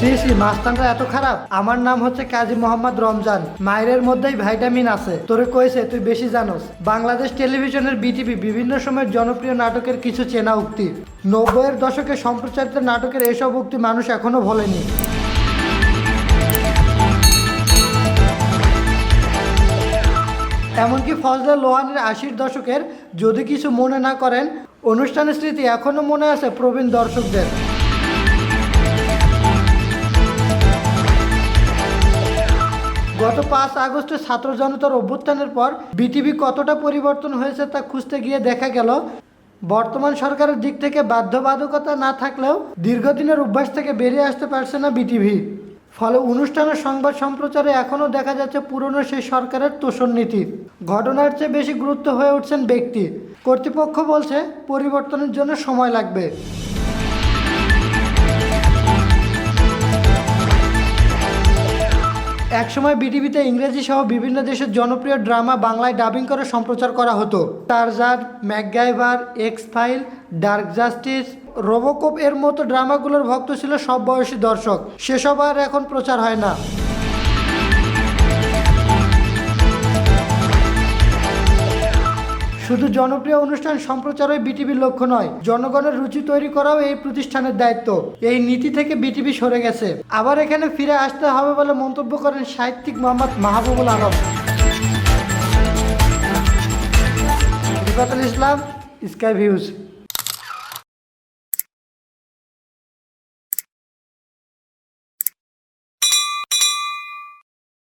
C C মাস্তানটা এত খারাপ। আমার নাম হচ্ছে কাজী মোহাম্মদ রমজান। মায়ের মধ্যেই ভাইটামিন আছে। তোরে কয়েছে তুই বেশি জানোস। বাংলাদেশ টেলিভিশনের বিটিভি বিভিন্ন সময়ের জনপ্রিয় নাটকের কিছু চেনা উক্তি। নব্বইয়ের দশকে সম্প্রচারিত নাটকের এসব উক্তি মানুষ এখনও ভোলেনি। এমনকি ফজলে লোহানের আশির দশকের যদি কিছু মনে না করেন, অনুষ্ঠানের স্মৃতি এখনও মনে আছে প্রবীণ দর্শকদের। পাঁচ আগস্টে ছাত্র জনতার অভ্যুত্থানের পর বিটিভি কতটা পরিবর্তন হয়েছে তা খুঁজতে গিয়ে দেখা গেল। বর্তমান সরকারের দিক থেকে বাধ্যবাধকতা না থাকলেও দীর্ঘদিনের অভ্যাস থেকে বেরিয়ে আসতে পারছে না বিটিভি ফলে অনুষ্ঠানের সংবাদ সম্প্রচারে এখনও দেখা যাচ্ছে পুরনো সেই সরকারের তোষণ নীতি। ঘটনার চেয়ে বেশি গুরুত্ব হয়ে উঠছেন ব্যক্তি। কর্তৃপক্ষ বলছে, পরিবর্তনের জন্য সময় লাগবে। একসময় বিটিভিতে ইংরেজি সহ বিভিন্ন দেশের জনপ্রিয় ড্রামা বাংলায় ডাবিং করে সম্প্রচার করা হতো। Tarzan MacGyver X file dark justice, RoboCop এর মতো ড্রামাগুলোর ভক্ত ছিল সব বয়সী দর্শক। সেসব আর এখন প্রচার হয় না। শুধু জনপ্রিয় অনুষ্ঠান সম্প্রচারই বিটিভির লক্ষ্য নয়, জনগণের রুচি তৈরি করাও এই প্রতিষ্ঠানের দায়িত্ব। এই নীতি থেকে বিটিভি সরে গেছে। আবার এখানে ফিরে আসতে হবে বলে মন্তব্য করেন সাহিত্যিক Mohammad Mahbubul Alam. Islam, sky views.